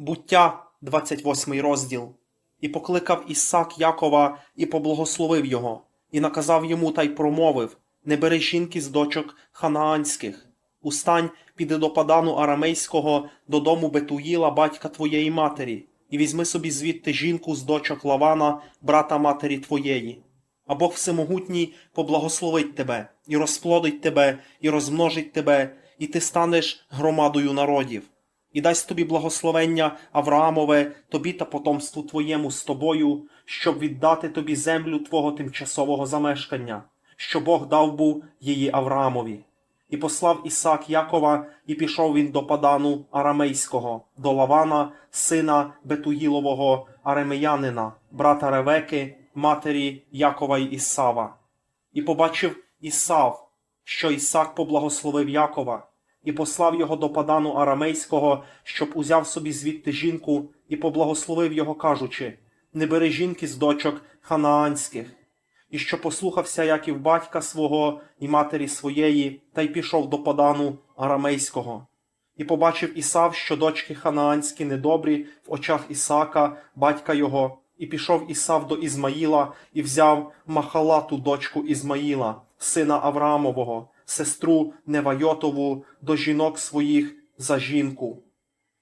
Буття, 28 розділ. І покликав Ісак Якова і поблагословив його, і наказав йому та й промовив: Не бери жінки з дочок ханаанських. Устань, піди до падану арамейського додому Бетуїла, батька твоєї матері, і візьми собі звідти жінку з дочок Лавана, брата матері твоєї. А Бог Всемогутній поблагословить тебе, і розплодить тебе, і розмножить тебе, і ти станеш громадою народів. І дасть тобі благословення Авраамове, тобі та потомству твоєму з тобою, щоб віддати тобі землю твого тимчасового замешкання, що Бог дав був її Авраамові. І послав Ісак Якова, і пішов він до Падану Арамейського, до Лавана, сина Бетуїлового Аремеянина, брата Ревеки, матері Якова й Ісава. І побачив Ісав, що Ісак поблагословив Якова, і послав його до Падану Арамейського, щоб узяв собі звідти жінку, і поблагословив його, кажучи: Не бери жінки з дочок ханаанських. І що послухався Яків батька свого і матері своєї, та й пішов до Падану Арамейського. І побачив Ісав, що дочки ханаанські недобрі в очах Ісака, батька його, і пішов Ісав до Ізмаїла і взяв Махалату, дочку Ізмаїла, сина Авраамового, сестру Невайотову, до жінок своїх за жінку.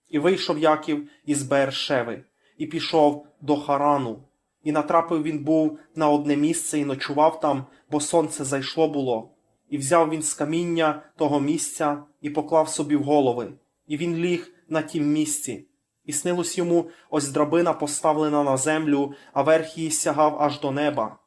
І вийшов Яків із Бершеви, і пішов до Харану. І натрапив він був на одне місце і ночував там, бо сонце зайшло було. І взяв він з каміння того місця і поклав собі в голови, і він ліг на тім місці. І снилось йому ось драбина поставлена на землю, а верх її сягав аж до неба.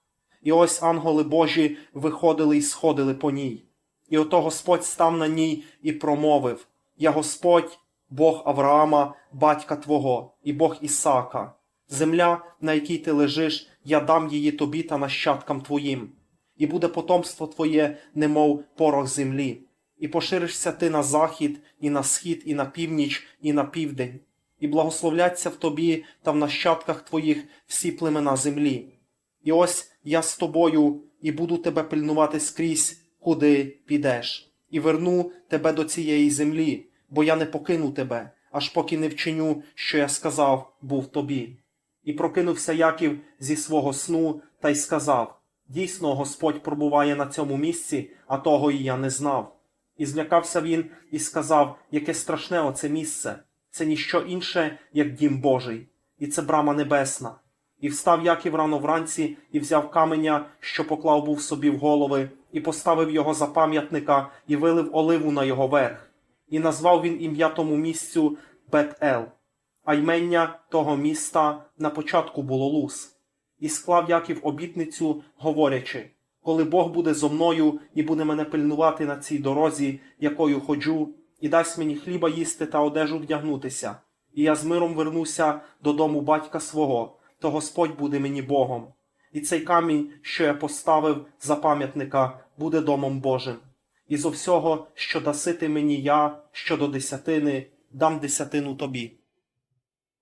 І ось ангели Божі виходили і сходили по ній. І ото Господь став на ній і промовив: Я Господь, Бог Авраама, батька Твого, і Бог Ісака. Земля, на якій ти лежиш, я дам її тобі та нащадкам твоїм, і буде потомство твоє, немов порох землі, і поширишся ти на захід, і на схід, і на північ, і на південь, і благословляться в тобі та в нащадках твоїх всі племена землі. І ось я з тобою, і буду тебе пильнувати скрізь, куди підеш, і верну тебе до цієї землі, бо я не покину тебе, аж поки не вчиню, що я сказав, був тобі. І прокинувся Яків зі свого сну та й сказав: Дійсно, Господь пробуває на цьому місці, а того і я не знав. І злякався він і сказав, яке страшне оце місце, це ніщо інше, як дім Божий, і це брама небесна. І встав Яків рано вранці і взяв каменя, що поклав був собі в голови, і поставив його за пам'ятника, і вилив оливу на його верх. І назвав він ім'я тому місцю Бет-Ел. А ймення того міста на початку було Лус. І склав Яків обітницю, говорячи: Коли Бог буде зо мною і буде мене пильнувати на цій дорозі, якою ходжу, і дасть мені хліба їсти та одежу вдягнутися, і я з миром вернуся додому батька свого, то Господь буде мені Богом. І цей камінь, що я поставив за пам'ятника, буде домом Божим. І зо всього, що даси ти мені я щодо десятини, дам десятину тобі.